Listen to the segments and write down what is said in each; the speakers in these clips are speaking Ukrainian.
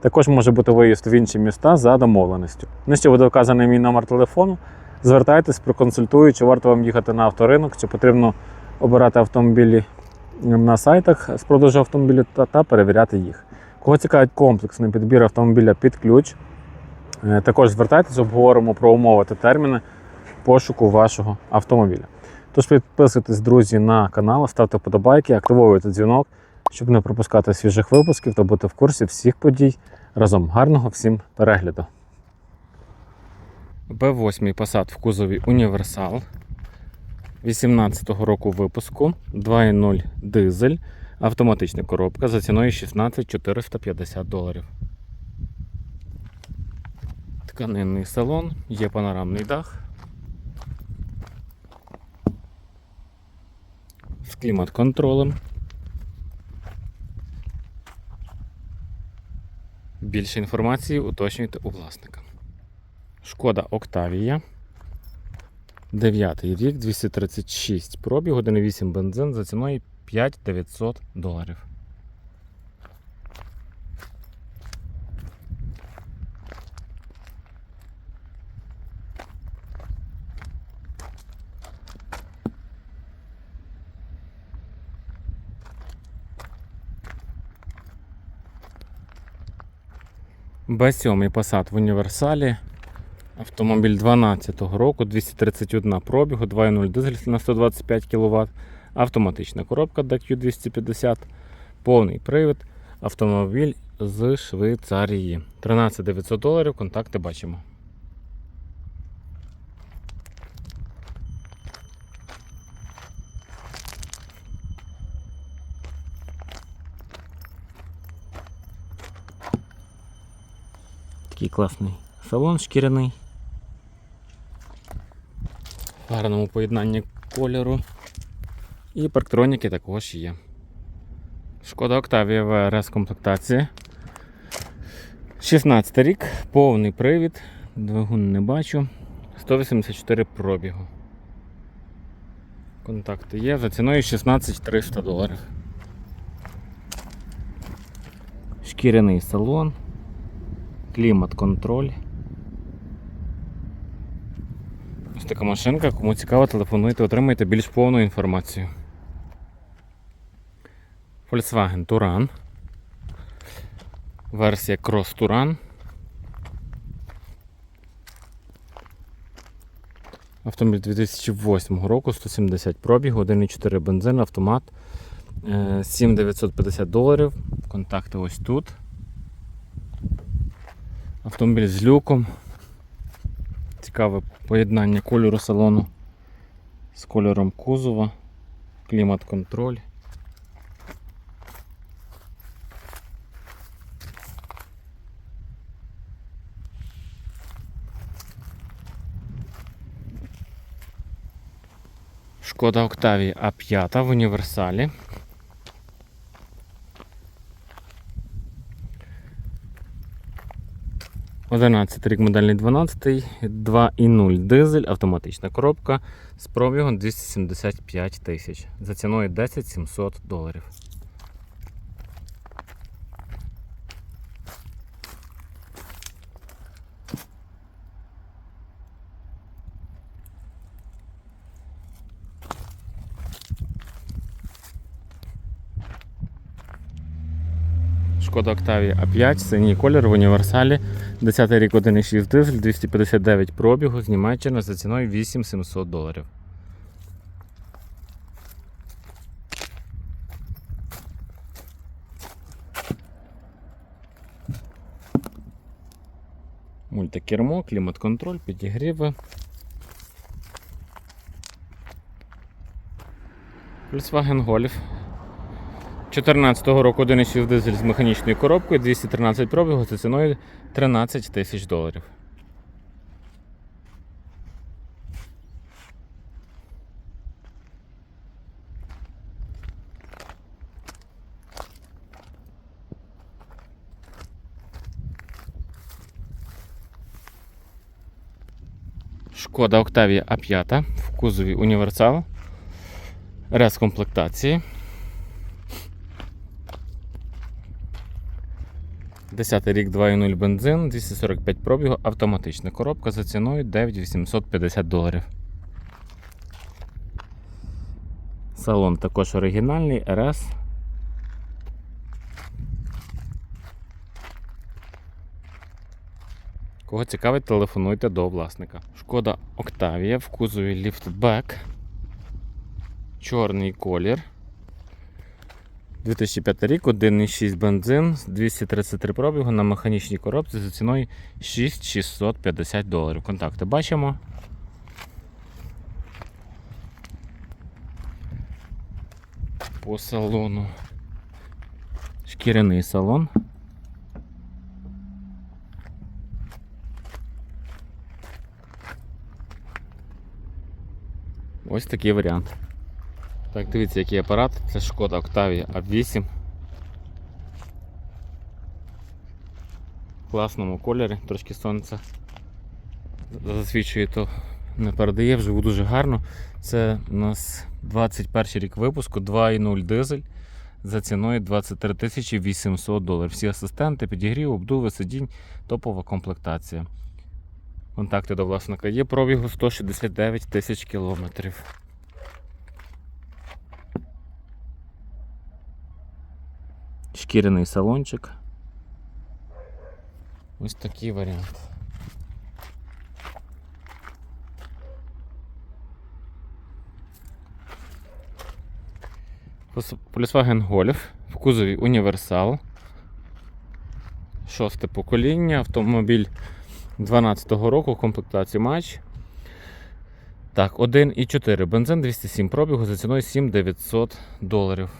Також може бути виїзд в інші міста за домовленістю. Нижче буде вказаний мій номер телефону. Звертайтесь, проконсультую, чи варто вам їхати на авторинок, чи потрібно обирати автомобілі на сайтах з продажу автомобілів та, та перевіряти їх. Кого цікавить комплексний підбір автомобіля під ключ, е, також звертайтесь, обговоримо про умови та терміни пошуку вашого автомобіля. Тож підписуйтесь, друзі, на канал, ставте вподобайки, активуйте дзвінок, щоб не пропускати свіжих випусків та бути в курсі всіх подій. Разом гарного всім перегляду. Б8 Passat в кузові Універсал 18-го року випуску 2.0 дизель, автоматична коробка за ціною 16 450 доларів. Тканинний салон, є панорамний дах. З клімат-контролем. Більше інформації уточнюйте у власника. Шкода Октавія. 9 рік, 236 пробіг, 1,8 бензин за ціною 5900 доларів. Б7 Passat в універсалі. Автомобіль 12-го року, 231 пробігу, 2.0 дизель на 125 кВт, автоматична коробка DQ250, повний привід, автомобіль з Швейцарії. 13 900 доларів, контакти бачимо. Такий класний салон шкіряний. Гарному поєднанні кольору. І парктроніки також є. Шкода Октавія ВРС комплектація. 16 рік, повний привід, двигун не бачу. 184 пробігу. Контакти є за ціною 16 300 доларів. Шкіряний салон, клімат-контроль. Ось така машинка, кому цікаво, телефонуйте, отримайте більш повну інформацію. Volkswagen Touran. Версія Cross Touran. Автомобіль 2008 року, 170 пробігу, 1,4 бензин, автомат. Е, 7950 доларів. Контакти ось тут. Автомобіль з люком. Цікаве поєднання кольору салону з кольором кузова, клімат-контроль. Шкода Октавія А5 в універсалі. Одинадцятий рік модельний 12, 2,0 дизель, автоматична коробка з пробігом 275 тисяч за ціною 10 700 доларів. Шкода Октавія А5, синій колір в універсалі. 10 рік 1,6 дизель, 259 пробігу з Німеччини за ціною 8700 доларів. Мультикермо, клімат-контроль, підігріви. Volkswagen Golf 14 року 1,6 дизель з механічною коробкою, 213 пробігу за ціною 13 тисяч доларів. Шкода Октавія А5 в кузові універсал. Рез комплектації. 10 рік 2.0 бензин, 245 пробігу, автоматична коробка за ціною 9850 доларів. Салон також оригінальний, РС. Кого цікавить, телефонуйте до власника. Шкода Октавія в кузові ліфтбек. Чорний колір. 2005 рік, 1,6 бензин, 233 пробігу на механічній коробці за ціною 6650 доларів. Контакти бачимо. По салону. Шкіряний салон. Ось такий варіант. Так, дивіться, який апарат. Це шкода Octavia A8. В класному кольорі, трошки сонце засвічує, то не передає, вживу дуже гарно. Це у нас 21 рік випуску, 2.0 дизель за ціною 23 800 доларів. Всі асистенти, підігрів, обдуви, сидінь, топова комплектація. Контакти до власника є, пробігу 169 тисяч кілометрів. Шкіряний салончик. Ось такий варіант. Volkswagen Golf в кузові універсал. Шосте покоління, автомобіль 12-го року, комплектації матч. Так, 1,4 бензин 207 пробігу за ціною 7900 доларів.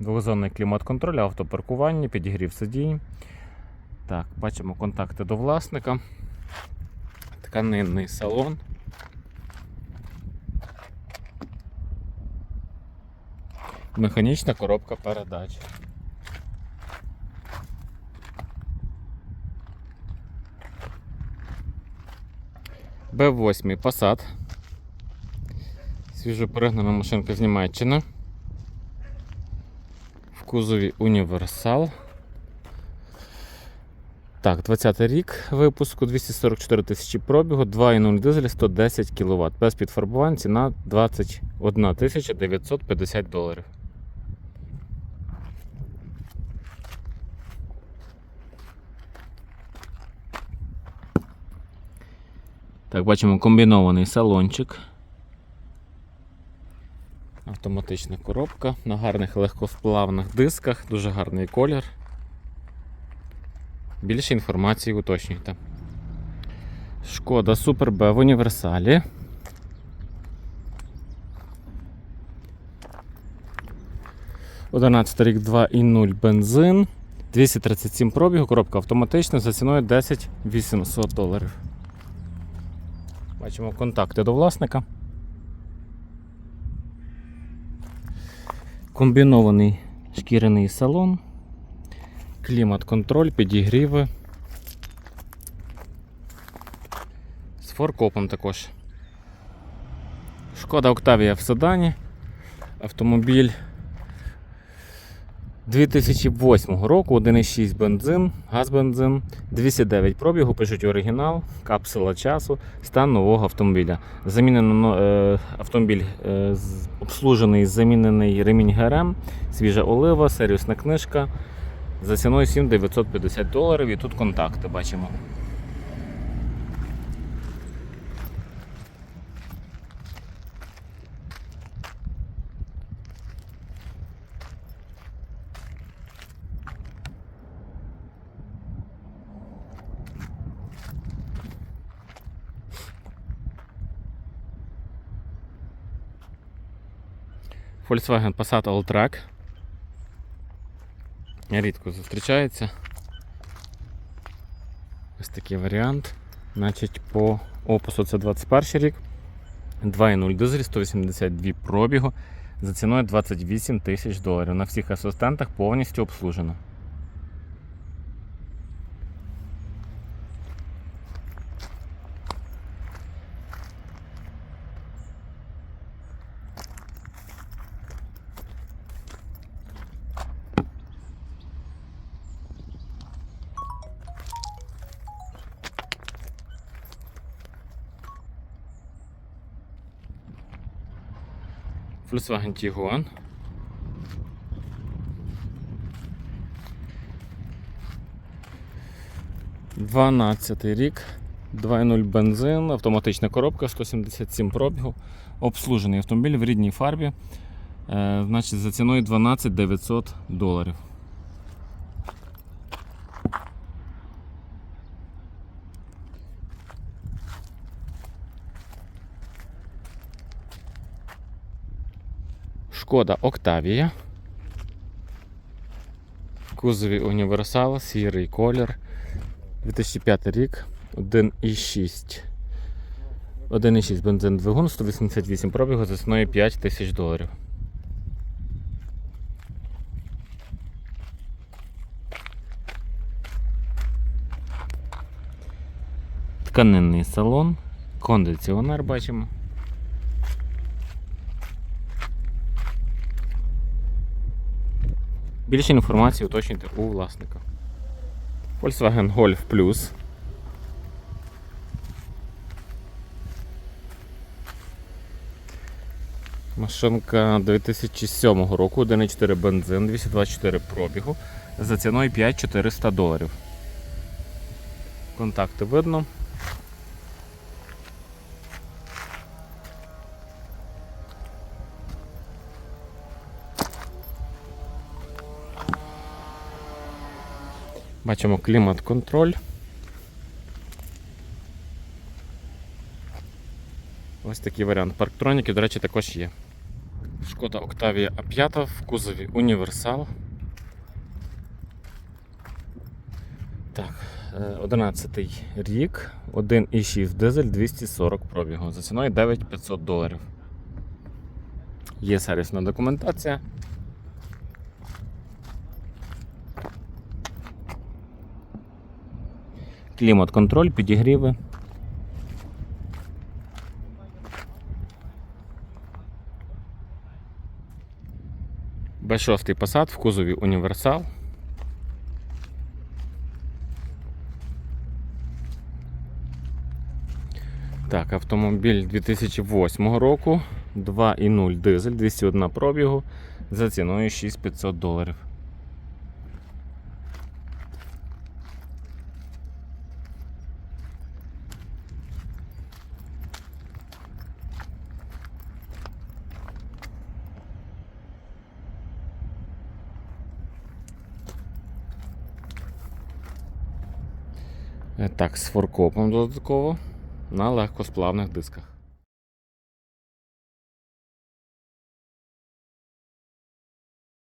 Двохзонний клімат-контроль, автопаркування, підігрів сидінь. Так, бачимо контакти до власника. Тканинний салон. Механічна коробка передач. Б8 Passat. Свіжо перегнана машинка з Німеччини. Кузові універсал. Так, 20 й рік випуску, 244 тисячі пробігу, 2,0 дизель, 110 кВт. Без підфарбувань ціна 21 тисяча 950 доларів. Так, бачимо комбінований салончик. Автоматична коробка на гарних легкосплавних дисках, дуже гарний колір. Більше інформації уточнюйте. Шкода Супер Б в універсалі. Одинадцятий рік 2,0 бензин. 237 пробігу, коробка автоматична за ціною 10 800 доларів. Бачимо контакти до власника. Комбінований шкіряний салон, клімат-контроль, підігріви. З форкопом також. Шкода Октавія в седані. Автомобіль 2008 року, 1,6 бензин, газ-бензин, 209 пробігу, пишуть оригінал, капсула часу, стан нового автомобіля. Замінено е, автомобіль е, обслужений, замінений ремінь ГРМ, свіжа олива, сервісна книжка. За ціною 7950 доларів і тут контакти бачимо. Volkswagen Passat Alltrack. Рідко зустрічається. Ось такий варіант. Значить, по опису це 21 рік. 2.0 дизель, 182 пробігу за ціною 28 тисяч доларів. На всіх асистентах повністю обслужено. Volkswagen Tiguan. Дванадцятий рік, 2.0 бензин, автоматична коробка, 177 пробігу, обслужений автомобіль в рідній фарбі, е, значить за ціною 12 900 доларів. Шкода Октавія. Кузові універсал, сірий колір. 2005 рік, 1,6. 1,6 бензин двигун, 188 пробігу за ціною 5 тисяч доларів. Тканинний салон, кондиціонер бачимо. Більше інформації уточнюйте у власника. Volkswagen Golf Plus. Машинка 2007 року, 1,4 бензин, 224 пробігу за ціною 5400 доларів. Контакти видно. Бачимо клімат-контроль. Ось такий варіант. Парктроніки, до речі, також є. Шкода Octavia A5 в кузові універсал. Так, 11 рік, 1,6 дизель 240 пробігу. За ціною 9500 доларів. Є сервісна документація. Клімат-контроль, підігріви. Б6 Passat в кузові універсал. Так, автомобіль 2008 року, 2,0 дизель, 201 пробігу за ціною 6500 доларів. Так, з форкопом додатково на легкосплавних дисках.